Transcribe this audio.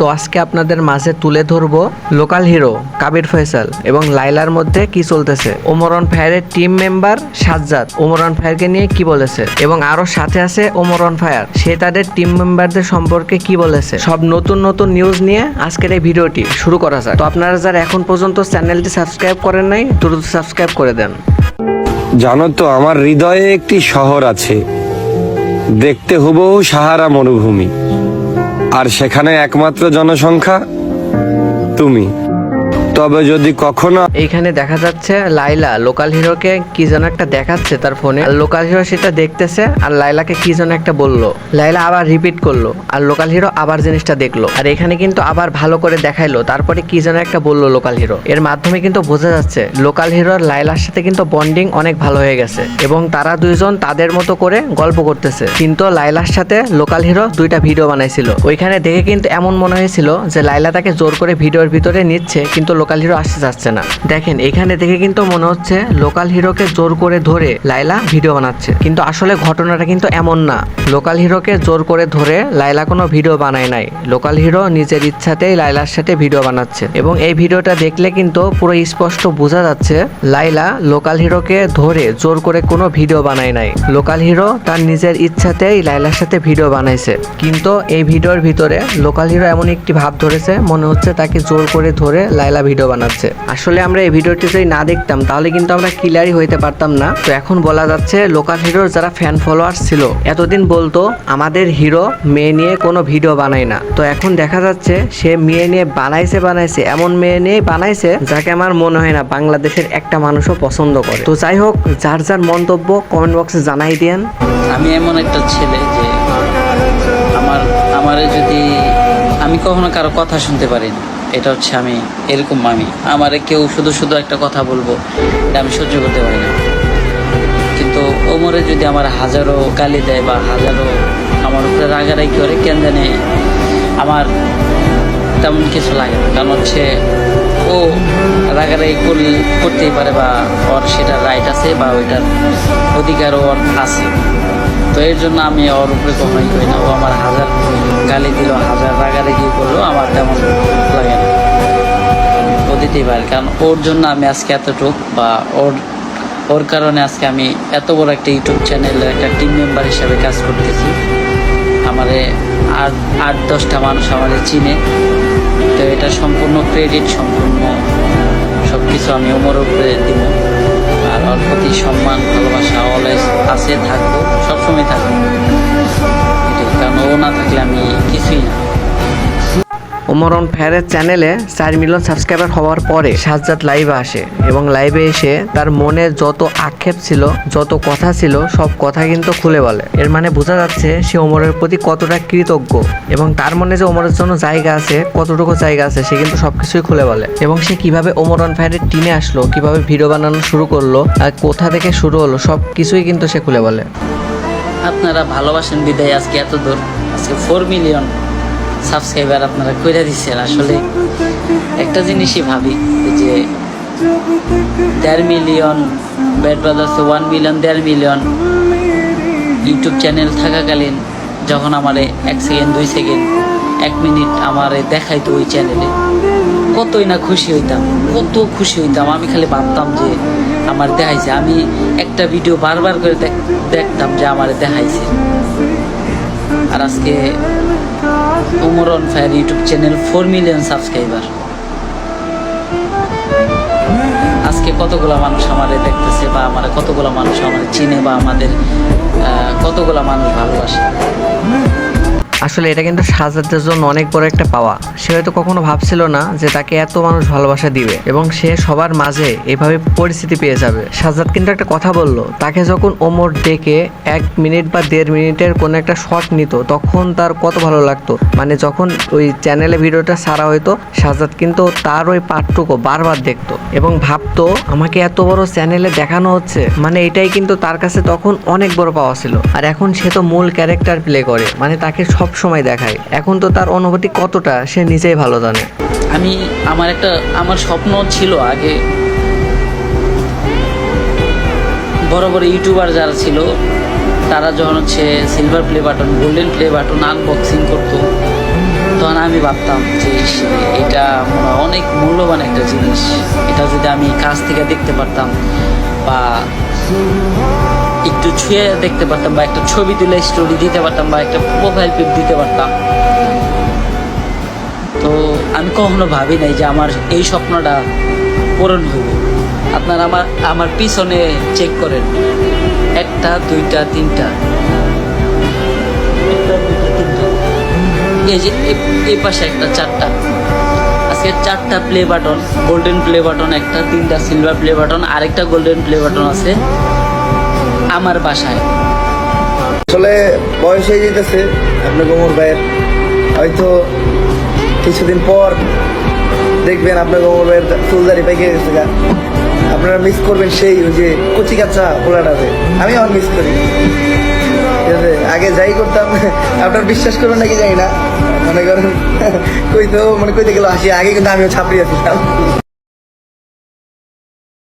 তো আজকে আপনাদের মাঝে তুলে ধরবো লোকাল হিরো কাবির ফয়সাল এবং লাইলার মধ্যে কি চলতেছে। ওমরন ফায়ারের টিম মেম্বার সাজ্জাদ। ওমরন ফায়ারকে নিয়ে কি বলেছে এবং আরও সাথে আছে ওমরন ফায়ার। সে তাদের টিম মেম্বারদের সম্পর্কে কি বলেছে। সব নতুন নতুন নিউজ নিয়ে আজকের এই ভিডিওটি শুরু করা যাক। তো আপনারা যারা এখন পর্যন্ত চ্যানেলটি সাবস্ক্রাইব করেন নাই, দ্রুত সাবস্ক্রাইব করে দেন। জানো তো, আমার হৃদয়ে একটি শহর আছে। দেখতে হুবহু সাহারা মরুভূমি। আর সেখানে একমাত্র জনসংখ্যা তুমি। তবে যদি কখনো এইখানে দেখা যাচ্ছে লাইলা, লোকাল হিরোকে কি যেন একটা দেখাচ্ছে তার ফোনে। আর লোকাল হিরো সেটা দেখতেছে, আর লাইলাকে কি যেন একটা বলল। লাইলা আবার রিপিট করল, আর লোকাল হিরো আবার জিনিসটা দেখল। আর এখানে কিন্তু আবার ভালো করে দেখাইলো, তারপরে কি যেন একটা বলল লোকাল হিরো। এর মাধ্যমে কিন্তু বোঝা যাচ্ছে, লোকাল হিরোর লাইলার সাথে কিন্তু বন্ডিং অনেক ভালো হয়ে গেছে। এবং তারা দুইজন তাদের মতো করে গল্প করতেছে। কিন্তু লাইলার সাথে লোকাল হিরো দুইটা ভিডিও বানাইছিল। ওইখানে দেখে কিন্তু এমন মনে হয়েছিল যে লাইলা তাকে জোর করে ভিডিওর ভিতরে নিচ্ছে, কিন্তু লোকাল হিরো আসতে যাচ্ছে না। দেখেন, এখানে দেখে কিন্তু মনে হচ্ছে লোকাল হিরোকে জোর করে ধরে লাইলা ভিডিও বানাচ্ছে। কিন্তু আসলে ঘটনাটা কিন্তু এমন না। লোকাল হিরোকে জোর করে ধরে লাইলা কোনো ভিডিও বানায় নাই। লোকাল হিরো নিজের ইচ্ছাতেই লাইলার সাথে ভিডিও বানাচ্ছে। এবং এই ভিডিওটা দেখলে কিন্তু পুরো স্পষ্ট বোঝা যাচ্ছে লাইলা লোকাল হিরোকে ধরে জোর করে কোনো ভিডিও বানায় নাই। লোকাল হিরো তার নিজের ইচ্ছাতেই লাইলার সাথে ভিডিও বানাইছে। কিন্তু এই ভিডিওর ভিতরে লোকাল হিরো এমন একটি ভাব ধরেছে, মনে হচ্ছে তাকে জোর করে ধরে লাইলা ভিডিও বানাচ্ছে। আসলে আমরা এই ভিডিওটি যদি না দেখতাম, তাহলে কিন্তু আমরা ক্লিয়ারই হইতে পারতাম না। তো এখন বলা যাচ্ছে লোকাল হিরোর যারা ফ্যান ফলোয়ার ছিল, এতদিন বলতো, আমাদের হিরো মেয়ে নিয়ে কোনো ভিডিও বানায় না। তো এখন দেখা যাচ্ছে, সে মেয়ে নিয়ে বানাইছে বানাইছে, এমন মেয়ে নিয়ে বানাইছে, যাকে আমার মনে হয় না বাংলাদেশের একটা মানুষও পছন্দ করে। তো যাই হোক, যার যার মন্তব্য কমেন্ট বক্সে জানাই দিয়েন। আমি এমন একটা ছেলে যে আমার, আমারে যদি আমি কখনো কারও কথা শুনতে পারি না এটা হচ্ছে আমি, এরকম আমি আমারে কেউ শুধু শুধু একটা কথা বলব, এটা আমি সহ্য করতে পারি না। কিন্তু ওমরে যদি আমার হাজারো গালি দেয় বা হাজারো আমার উপরে রাগারাই করে, কেন জানে আমার তেমন কিছু লাগে না। কারণ হচ্ছে ও রাগারাই করলে- করতেই পারে বা ওর সেটা রাইট আছে বা ওইটার অধিকারও ওর আছে। তো এর জন্য আমি ওর উপরে কখনোই করি না। ও আমার হাজার গালি দিল, হাজার রাগারাগি করল, আমার তেমন লাগে না। দিতেই পারে, কারণ ওর জন্য আমি আজকে এতটুক বা ওর ওর কারণে আজকে আমি এত বড় একটা ইউটিউব চ্যানেলের একটা টিম মেম্বার হিসাবে কাজ করতেছি। আমারে আট আট, দশটা মানুষ আমারে চিনে। তো এটা সম্পূর্ণ ক্রেডিট সম্পূর্ণ সব কিছু আমি ওমর উপরে দিব। আর ওর প্রতি সম্মান, ভালোবাসা অলওয়েজ আছে, থাকব, সবসময় থাকব। কারণ ও না থাকলে আমি কিছুই না। ওমরন ফায়ারের চ্যানেলে চার মিলিয়ন সাবস্ক্রাইবার হওয়ার পরে সাজ্জাদ লাইভে আসে এবং লাইভে এসে তার মনে যত আক্ষেপ ছিল, যত কথা ছিল, সব কথা কিন্তু খুলে বলে। এর মানে বোঝা যাচ্ছে সে ওমরের প্রতি কতটা কৃতজ্ঞ এবং তার মনে যে ওমরের জন্য জায়গা আছে, কতটুকু জায়গা আছে, সে কিন্তু সবকিছুই খুলে বলে। এবং সে কীভাবে ওমরন ফায়ারের টিমে আসলো, কীভাবে ভিডিও বানানো শুরু করল, আর কোথা থেকে শুরু হলো সব কিছুই কিন্তু সে খুলে বলে। আপনারা ভালোবাসেন বিদায়, আজকে এত দূর। আজকে ফোর মিলিয়ন সাবস্ক্রাইবার আপনারা কইরা দিচ্ছেন আসলে একটা জিনিসই ভাবি যে দেড় million bat brothers one million দেড় মিলিয়ন ইউটিউব চ্যানেল থাকাকালীন যখন আমারে এক সেকেন্ড দুই সেকেন্ড এক মিনিট আমারে দেখাইতো ওই চ্যানেলে কতই না খুশি হইতাম, কত খুশি হইতাম। আমি খালি ভাবতাম যে আমার দেখাইছে। আমি একটা ভিডিও বারবার করে দেখ- দেখতাম যে আমার দেখাইছে। আর আজকে Omar on fire YouTube channel four million subscriber. আজকে কতগুলা মানুষ আমাদের দেখতেছে বা আমার কতগুলো মানুষ আমার চিনে বা আমাদের কতগুলা মানুষ ভালোবাসে? আসলে এটা কিন্তু সাজাদের জন্য অনেক বড় একটা পাওয়া। সে হয়তো কখনো ভাবছিল না যে তাকে এত মানুষ ভালোবাসা দিবে এবং সে সবার মাঝে এভাবে পরিস্থিতি পেয়ে যাবে। সাজাদ কিন্তু একটা কথা বলল, তাকে যখন ওমর ডেকে এক মিনিট বা দেড় মিনিটের কোনো একটা শট নিত, তখন তার কত ভালো লাগতো। মানে যখন ওই চ্যানেলে ভিডিওটা সারা হইতো সাজাদ কিন্তু তার ওই পার্টটুকু বারবার দেখতো এবং ভাবতো, আমাকে এত বড় চ্যানেলে দেখানো হচ্ছে। মানে এটাই কিন্তু তার কাছে তখন অনেক বড় পাওয়া ছিল। আর এখন সে তো মূল ক্যারেক্টার প্লে করে। মানে তাকে সব সময় দেখায়। এখন তো তার অনুভূতি কতটা, সে নিজেই ভালো জানে। আমি, আমার একটা, আমার স্বপ্ন ছিল আগে বড় বড় ইউটিউবার যারা ছিল, তারা যখন হচ্ছে silver play button golden play button unboxing করতো, তখন আমি ভাবতাম যে এটা অনেক মূল্যবান একটা জিনিস। এটা যদি আমি কাছ থেকে দেখতে পারতাম বা একটু ছুঁয়ে দেখতে পারতাম বা একটা ছবি তুলে স্টোরি দিতে পারতাম বা একটা প্রোফাইল পিক দিতে পারতাম। তো আমি কখনো ভাবি নাই যে আমার এই স্বপ্নটা পূরণ হইব। আপনারা আমার আমার পিছনে চেক করেন। একটা দুইটা তিনটা। একটা, দুইটা, তিনটা। এই যে এই পাশে একটা চারটা। আজকে চারটা play button golden play button একটা তিনটা সিলভার প্লে বাটন আরেকটা গোল্ডেন প্লে বাটন আছে। আমার বাসায়। আসলে বয়স হয়ে যেতেছে আপনার গোমর ভাইয়ের। হয়তো কিছুদিন পর দেখবেন আপনার গোমর ভাইয়ের ফুলদারি পাইকে গেছে গা। আপনারা মিস করবেন সেই ওই যে কচি কাচ্চা পোলাটাতে। আমি আমার মিস করি। ঠিক আছে? আগে যাই করতাম, আপনার বিশ্বাস করবেন নাকি জানি না। মনে করেন কইতো মানে কইতে গেল হাসি, আগে কিন্তু আমিও ছাপড়ি আছিলাম